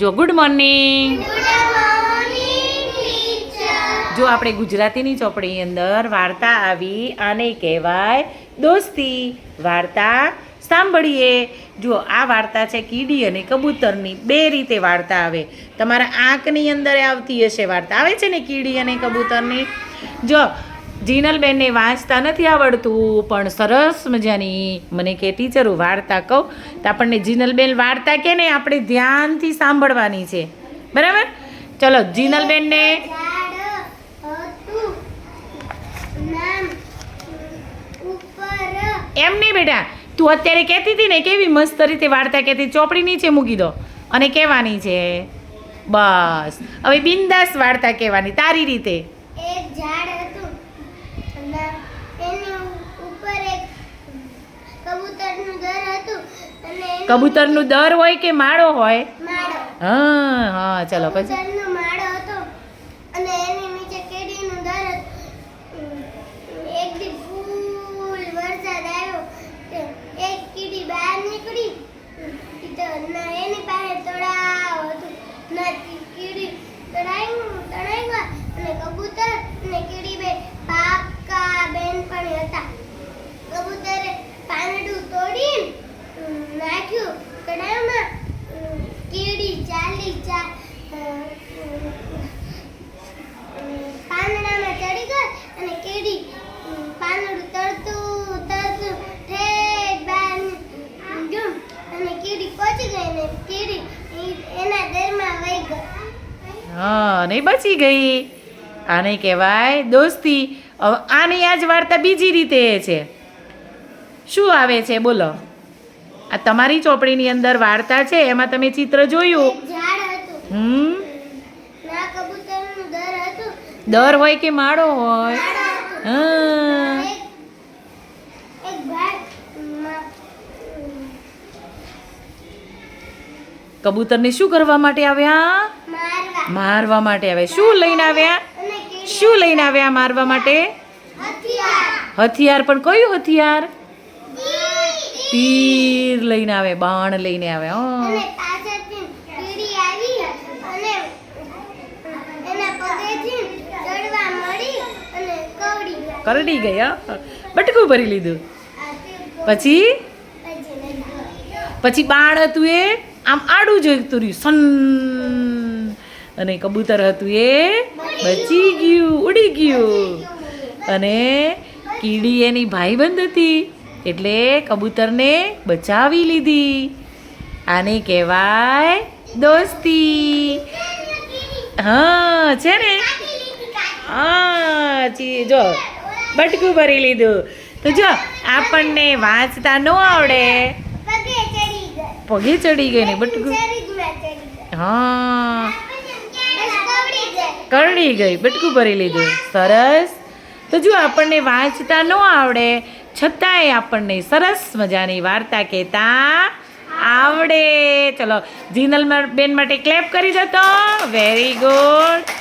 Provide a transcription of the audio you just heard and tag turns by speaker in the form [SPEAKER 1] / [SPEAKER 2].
[SPEAKER 1] જો good morning જો આપણે ગુજરાતીની ચોપડીની અંદર વાર્તા આવી આને કહેવાય દોસ્તી. વાર્તા સાંભળીએ. જો આ વાર્તા છે કીડી અને કબૂતરની. બે રીતે વાર્તા આવે. તમારા આંખની અંદર આવતી હશે વાર્તા. આવે છે ને કીડી અને કબૂતરની? જો જીનલબેનને વાંચતા નથી આવડતું, પણ સરસ મજાની, મને કે ટીચર હું વાર્તા કહું, તો આપણને જીનલબેન વાર્તા કે ને, આપણે ધ્યાનથી સાંભળવાની છે. બરાબર? ચલો, જીનલબેનને એમ નહીં બેટા, તું અત્યારે કહેતી હતી ને, કેવી મસ્ત રીતે વાર્તા કહેતી, ચોપડી નીચે મૂકી દો અને કહેવાની છે. બસ. હવે બિંદાસ વાર્તા કહેવાની, તારી રીતે.
[SPEAKER 2] એક ઝાડ હતું અને એની ઉપર એક કબૂતરનું
[SPEAKER 1] દર હોય કે માળો હોય? હા હા ચલો પછી
[SPEAKER 2] કબૂતરનો માળો હતો અને એની નીચે કેડીનું દર હતું એક દી ફૂલ વરસાદ આવ્યો તે એક કીડી બહાર નીકળી તો ના એની પાસે તળાવ હતું ના કી- કીડી તળાવ્યું તળાવ્યા અને કબૂતર અને કીડી બે પાક્કા બેનપણી હતા કબૂતરે પાંદડું તોડી અમ, નાખ્યું તળાવમાં અમ, કીડી ચાલી ચા અમ, પાંદડામાં ચડી ગઈ અને કીડી અમ, પાંદડું તરતું તરતું ઠેઠ બહાર ગયું અને કીડી પહોંચી ગઈ ને કીડી ઈ એના દરમાં વહી ગઈ
[SPEAKER 1] હા નહીં બચી ગઈ. આને કહેવાય દોસ્તી. આની આ જ વાર્તા બીજી રીતે છે. શું આવે છે બોલો. આ તમારી ચોપડીની અંદર વાર્તા છે એમાં તમે ચિત્ર જોયું? હમ?
[SPEAKER 2] ના દર
[SPEAKER 1] હોય કે માળો હોય? કબૂતરને શું કરવા માટે આવ્યા?
[SPEAKER 2] મારવા
[SPEAKER 1] માટે આવે. શું લઈને આવ્યા? શું લઈને આવ્યા મારવા માટે?
[SPEAKER 2] હથિયાર.
[SPEAKER 1] પણ કયું હથિયાર?
[SPEAKER 2] તીર.
[SPEAKER 1] લઈને આવે બાણ લઈને આવે હા. કરડી ગઈ હા. બટકું ભરી લીધું. પછી.
[SPEAKER 2] પછી
[SPEAKER 1] બાણ હતું એ? આમ આડું જોઈતું રહ્યું સન અને કબૂતર હતું એ બચી ગયું ઉડી ગયું. અને કીડી એની ભાઈબંધ હતી એટલે કબૂતરને બચાવી લીધી. આને કહેવાય દોસ્તી. હા છે ને? હા જી જો બટકું ભરી લીધું. તો જો આપણને વાંચતા ન આવડે.
[SPEAKER 2] પગે ચડી ગઈ.
[SPEAKER 1] ને બટકું. હા. કરડી ગઈ, બટકું ભરી લીધું. સરસ. તો જો આપણને વાંચતા ન આવડે, છતાંય આપણને સરસ મજાની વાર્તા કહેતા આવડે. ચલો, જીનલ બેન માટે ક્લેપ કરી દો તો. Very good